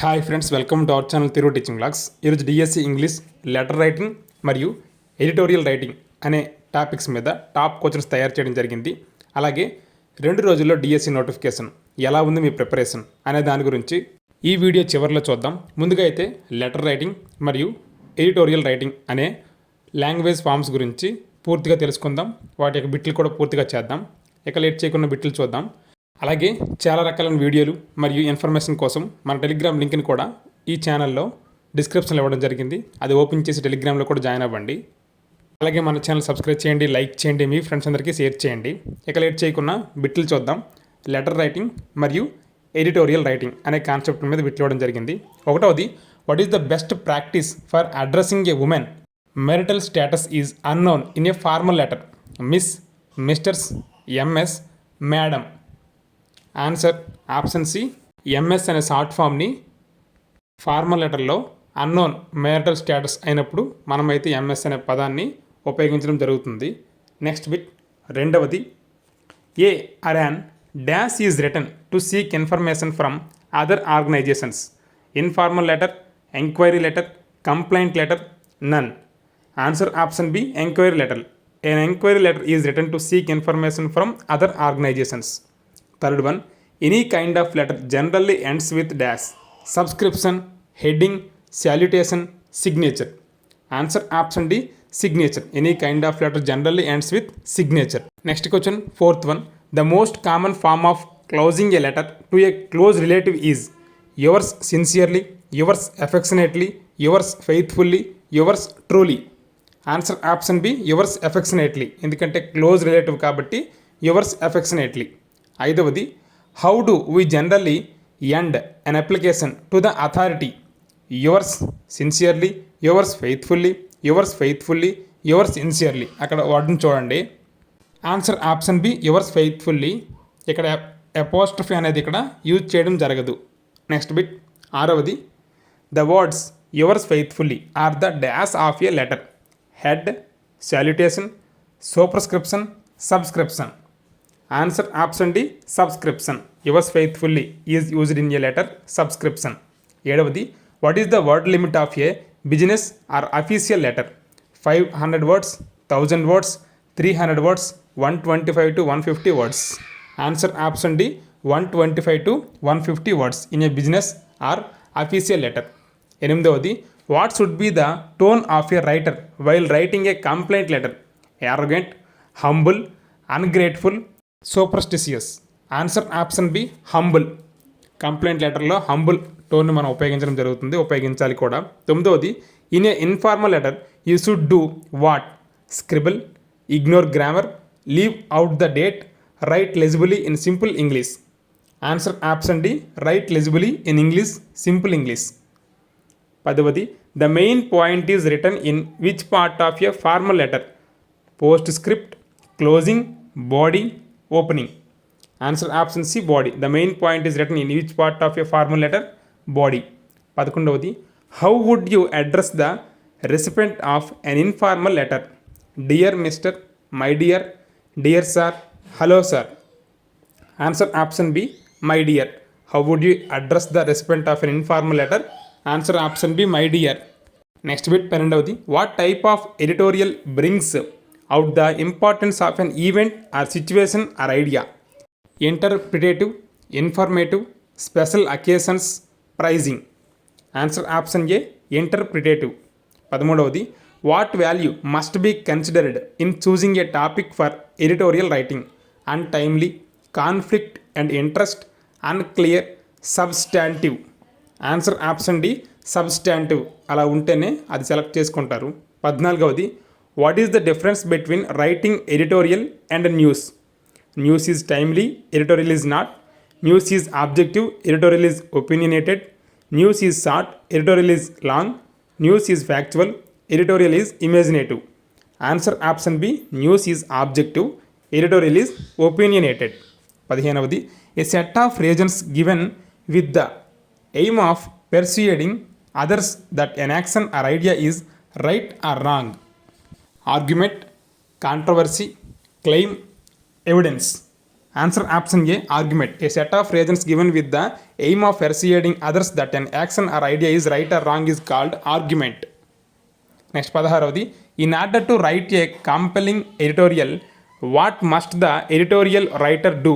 Hi friends welcome to our channel తిరుగు teaching blogs ఈరోజు DSC English letter writing మరియు editorial writing అనే topics మీద టాప్ కోచర్స్ తయారు చేయడం జరిగింది అలాగే రెండు రోజుల్లో డిఎస్సి నోటిఫికేషన్ e ఎలా ఉంది మీ ప్రిపరేషన్ అనే దాని గురించి ఈ వీడియో చివరిలో చూద్దాం ముందుగా అయితే లెటర్ రైటింగ్ మరియు ఎడిటోరియల్ రైటింగ్ అనే లాంగ్వేజ్ ఫామ్స్ గురించి పూర్తిగా తెలుసుకుందాం వాటి యొక్క బిట్లు కూడా పూర్తిగా చేద్దాం ఇక లేట్ చేయకుండా బిట్లు చూద్దాం అలాగే చాలా రకాలైన వీడియోలు మరియు ఇన్ఫర్మేషన్ కోసం మన టెలిగ్రామ్ లింక్ని కూడా ఈ ఛానల్లో డిస్క్రిప్షన్లో ఇవ్వడం జరిగింది అది ఓపెన్ చేసి టెలిగ్రామ్లో కూడా జాయిన్ అవ్వండి అలాగే మన ఛానల్ సబ్స్క్రైబ్ చేయండి లైక్ చేయండి మీ ఫ్రెండ్స్ అందరికీ షేర్ చేయండి ఇక లేట్ చేయకుండా బిట్లు చూద్దాం లెటర్ రైటింగ్ మరియు ఎడిటోరియల్ రైటింగ్ అనే కాన్సెప్ట్ మీద బిట్లు ఇవ్వడం జరిగింది ఒకటవది what is the best practice for addressing a woman marital status is unknown in a formal letter miss Mrs Ms madam answer option C Ms అనే షార్ట్ ఫామ్ని formal లెటర్లో unknown marital status అయినప్పుడు మనమైతే MS అనే పదాన్ని ఉపయోగించడం జరుగుతుంది next bit రెండవది a Aaron dash is written to seek information from other organisations informal letter enquiry letter complaint letter none answer option B enquiry letter an enquiry letter is written to seek information from other organisations Third one, any kind of letter generally ends with dash. Subscription, heading, salutation, signature. Answer option D, signature. Any kind of letter generally ends with signature. Next question, fourth one. The most common form of closing a letter to a close relative is yours sincerely, yours affectionately, yours faithfully, yours truly. Answer option B, yours affectionately. In the context, close relative kabatti, yours affectionately. ఐదవది how do we generally end an application to the authority yours sincerely yours faithfully yours faithfully yours sincerely అక్కడ వాటిని చూడండి answer option B yours faithfully ఇక్కడ apostrophe అనేది ఇక్కడ use చేయడం జరగదు next bit ఆరవది the words yours faithfully are the dash of a letter head salutation superscription subscription answer option subscription. subscription was faithfully is used in a letter subscription 7th what is the word limit of a business or official letter 500 words 1000 words 300 words 125 to 150 words answer option 125 to 150 words in a business or official letter 8th what should be the tone of a writer while writing a complaint letter arrogant humble ungrateful superstitious answer option B humble complaint లెటర్లో humble టోన్ని మనం ఉపయోగించడం జరుగుతుంది ఉపయోగించాలి కూడా తొమ్మిదవది in a informal letter you should do what scribble ignore grammar leave out the date write legibly in simple English answer option D write legibly in English simple English పదవది the main point is written in which part of a formal letter postscript closing body opening. Answer option C, body. The main point is written in which part of your formal letter? Body. 11. How would you address the recipient of an informal letter? Dear Mr., my dear, dear sir, hello sir. Answer option B, my dear. How would you address the recipient of an informal letter? Answer option B, my dear. Next bit, what type of editorial brings out the importance of an event or situation or idea interpretative informative special occasions praising answer option A interpretative పదమూడవది what value must be considered in choosing a topic for editorial writing untimely conflict and interest unclear substantive answer option D substantive అలా ఉంటేనే అది select చేసుకుంటారు పద్నాలుగవది what is the difference between writing editorial and news news is timely editorial is not news is objective editorial is opinionated news is short editorial is long news is factual editorial is imaginative answer option B news is objective editorial is opinionated పదిహేనవది a set of reasons given with the aim of persuading others that an action or idea is right or wrong argument, controversy, claim, evidence. Answer option A argument. A set of reasons given with the aim of persuading others that an action or idea is right or wrong is called argument. Next, Padaharavadi. In order to write a compelling editorial, what must the editorial writer do?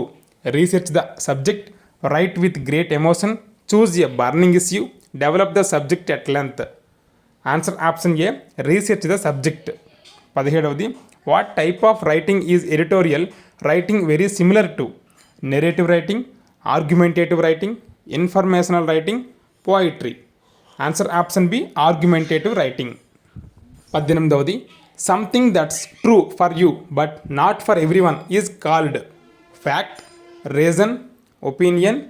Research the subject, write with great emotion, choose a burning issue, develop the subject at length. Answer option A research the subject. పదిహేడవది what type of writing is editorial writing very similar to narrative writing argumentative writing informational writing poetry answer option B argumentative writing పద్దెనిమిదవది something that's true for you but not for everyone is called fact reason opinion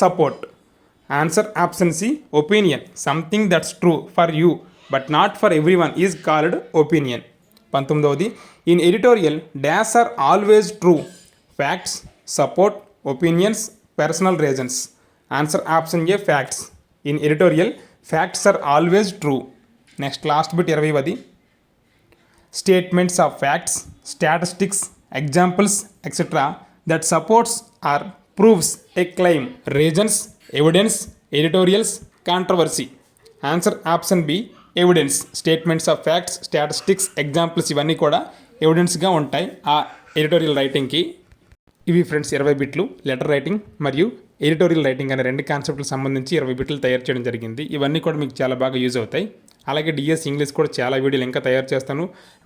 support answer option C opinion something that's true for you but not for everyone is called opinion పంతొమ్మిదవది in editorial dash are always true facts support opinions personal reasons answer option A facts in editorial facts are always true next last bit ఇరవైవది statements of facts statistics examples etcetera that supports or proves a claim reasons evidence editorials controversy answer option B evidence statements of facts statistics examples ఇవన్నీ కూడా ఎవిడెన్స్గా ఉంటాయి ఆ editorial రైటింగ్కి ఇవి friends ఇరవై బిట్లు letter writing మరియు editorial writing అనే రెండు కాన్సెప్ట్లకు సంబంధించి ఇరవై బిట్లు తయారు చేయడం జరిగింది ఇవన్నీ కూడా మీకు చాలా బాగా యూజ్ అవుతాయి అలాగే డిఎస్ ఇంగ్లీష్ కూడా చాలా వీడియోలు ఇంకా తయారు చేస్తాను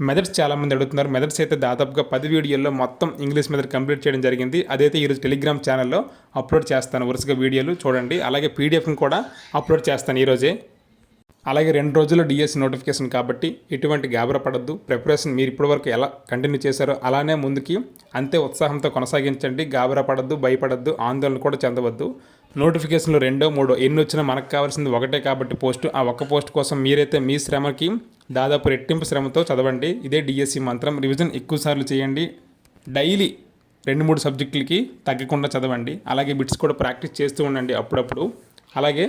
మెథడ్స్ చాలామంది అడుగుతున్నారు మెథడ్స్ అయితే దాదాపుగా పది వీడియోల్లో మొత్తం ఇంగ్లీష్ మెథడ్ కంప్లీట్ చేయడం జరిగింది అదైతే ఈరోజు టెలిగ్రామ్ ఛానల్లో అప్లోడ్ చేస్తాను వరుసగా వీడియోలు చూడండి అలాగే పీడిఎఫ్ని కూడా అప్లోడ్ చేస్తాను ఈరోజే అలాగే రెండు రోజుల్లో డిఎస్సి నోటిఫికేషన్ e కాబట్టి ఎటువంటి గాబర పడద్దు ప్రిపరేషన్ మీరు ఇప్పటివరకు ఎలా కంటిన్యూ చేశారో అలానే ముందుకి అంతే ఉత్సాహంతో కొనసాగించండి గాబర పడద్దు భయపడద్దు ఆందోళన కూడా చెందవద్దు నోటిఫికేషన్లు రెండో మూడో ఎన్ని వచ్చినా మనకు కావాల్సింది ఒకటే కాబట్టి పోస్ట్ ఆ ఒక్క పోస్ట్ కోసం మీరైతే మీ శ్రమకి దాదాపు రెట్టింపు శ్రమతో చదవండి ఇదే డిఎస్సి e మంత్రం రివిజన్ ఎక్కువసార్లు చేయండి డైలీ రెండు మూడు సబ్జెక్టులకి తగ్గకుండా చదవండి అలాగే బిట్స్ కూడా ప్రాక్టీస్ చేస్తూ ఉండండి అప్పుడప్పుడు అలాగే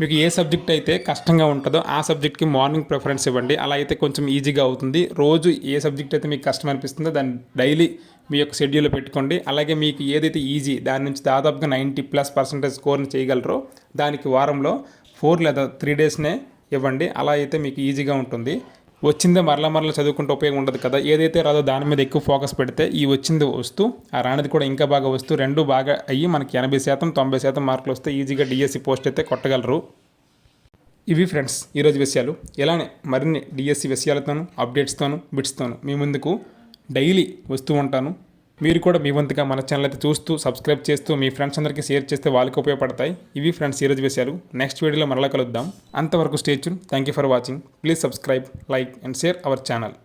మీకు ఏ సబ్జెక్ట్ అయితే కష్టంగా ఉంటుందో ఆ సబ్జెక్ట్కి మార్నింగ్ ప్రిఫరెన్స్ ఇవ్వండి అలా అయితే కొంచెం ఈజీగా అవుతుంది రోజు ఏ సబ్జెక్ట్ అయితే మీకు కష్టం అనిపిస్తుందో దాన్ని డైలీ మీ యొక్క షెడ్యూల్ పెట్టుకోండి అలాగే మీకు ఏదైతే ఈజీ దాని నుంచి దాదాపుగా నైంటీ ప్లస్ పర్సెంటేజ్ స్కోర్ని చేయగలరో దానికి వారంలో ఫోర్ లేదా త్రీ డేస్నే ఇవ్వండి అలా అయితే మీకు ఈజీగా ఉంటుంది వచ్చిందే మరలా మరలా చదువుకుంటే ఉపయోగం ఉండదు కదా ఏదైతే రాదో దాని మీద ఎక్కువ ఫోకస్ పెడితే ఈ వచ్చింది వస్తూ ఆ రానిది కూడా ఇంకా బాగా వస్తూ రెండు బాగా అయ్యి మనకి ఎనభై శాతం తొంభై శాతం మార్కులు వస్తే ఈజీగా డిఎస్సి పోస్ట్ అయితే కొట్టగలరు ఇవి ఫ్రెండ్స్ ఈరోజు విషయాలు ఇలానే మరిన్ని డిఎస్సి విషయాలతోనూ అప్డేట్స్తోనూ బిట్స్తోనూ మీ ముందుకు డైలీ వస్తూ ఉంటాను మీరు కూడా మీ వంతుగా మన ఛానల్ అయితే చూస్తూ సబ్స్క్రైబ్ చేస్తూ మీ ఫ్రెండ్స్ అందరికీ షేర్ చేస్తే వాళ్ళకి ఉపయోగపడతాయి ఇవి ఫ్రెండ్స్ ఈరోజు వేశారు నెక్స్ట్ వీడియోలో మరలా కలుద్దాం అంతవరకు stay tuned thank you for watching please subscribe like and share our channel